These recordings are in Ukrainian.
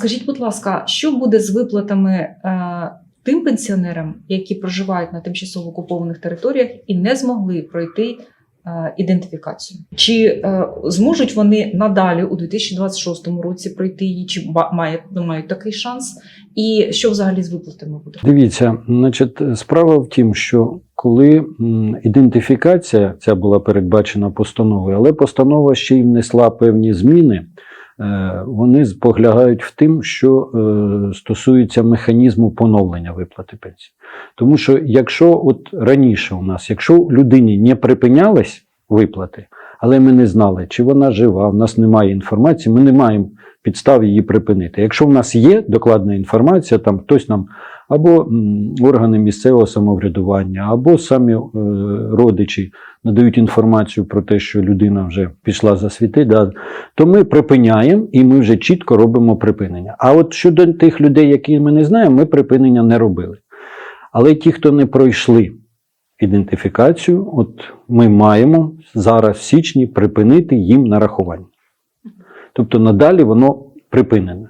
скажіть, будь ласка, що буде з виплатами е, тим пенсіонерам, які проживають на тимчасово окупованих територіях і не змогли пройти е, ідентифікацію? Чи е, зможуть вони надалі у 2026 році пройти її? Чи мають, мають такий шанс? І що взагалі з виплатами буде? Дивіться, значить, справа в тім, що коли ідентифікація ця була передбачена постановою, але постанова ще й внесла певні зміни, вони споглядають в тим, що е, стосується механізму поновлення виплати пенсії. Тому що якщо от раніше у нас, якщо людині не припинялись виплати, але ми не знали, чи вона жива, в нас немає інформації, ми не маємо підстав її припинити. Якщо в нас є докладна інформація, там хтось нам або органи місцевого самоврядування, або самі е, родичі надають інформацію про те, що людина вже пішла за світи, да, то ми припиняємо і ми вже чітко робимо припинення. А от щодо тих людей, які ми не знаємо, ми припинення не робили. Але ті, хто не пройшли ідентифікацію, от ми маємо зараз в січні припинити їм нарахування. Тобто надалі воно припинене.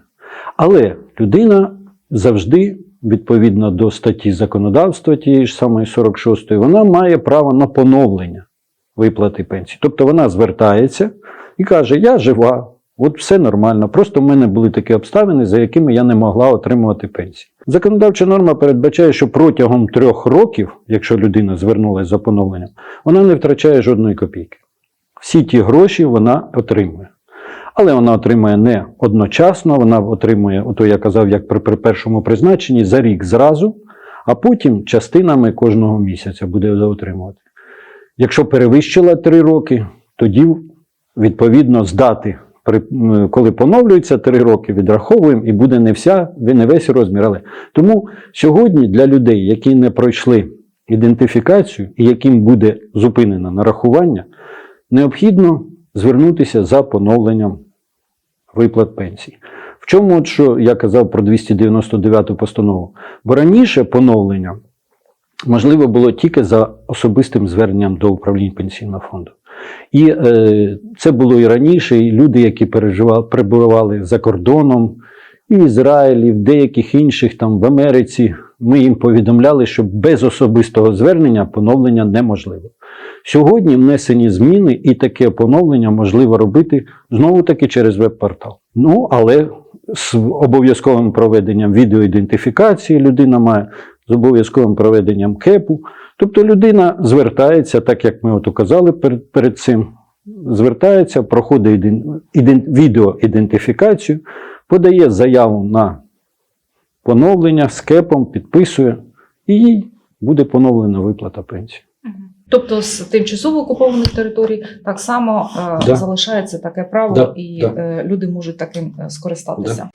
Але людина завжди, відповідно до статті законодавства тієї ж самої 46, вона має право на поновлення виплати пенсії. Тобто вона звертається і каже: Я жива, от все нормально. Просто в мене були такі обставини, за якими я не могла отримувати пенсію. Законодавча норма передбачає, що протягом трьох років, якщо людина звернулася за поновленням, вона не втрачає жодної копійки. Всі ті гроші вона отримує. Але вона отримує не одночасно, вона отримує, ото я казав, як при, при першому призначенні, за рік зразу, а потім частинами кожного місяця буде отримувати. Якщо перевищила 3 роки, тоді відповідно з дати, коли поновлюється 3 роки, відраховуємо і буде не вся, не весь розмір. Але тому сьогодні для людей, які не пройшли ідентифікацію і яким буде зупинено нарахування, необхідно звернутися за поновленням виплат пенсій. В чому, от що я казав про 299 постанову? Бо раніше поновлення можливо було тільки за особистим зверненням до управління пенсійного фонду. І е, це було і раніше, і люди, які переживали, перебували за кордоном, і в Ізраїлі, і в деяких інших там в Америці, ми їм повідомляли, що без особистого звернення поновлення неможливо. Сьогодні внесені зміни, і таке поновлення можливо робити знову таки через веб-портал. Ну, але з обов'язковим проведенням відеоідентифікації людина має з обов'язковим проведенням КЕПу. Тобто людина звертається, так як ми от указали перед, перед цим, звертається, проходить іден, іден, відеоідентифікацію, подає заяву на поновлення з КЕПом, підписує, і їй буде поновлена виплата пенсії. Тобто з тимчасово окупованих територій так само е, Да. залишається таке право, Да, і да. е, люди можуть таким скористатися. скористатися.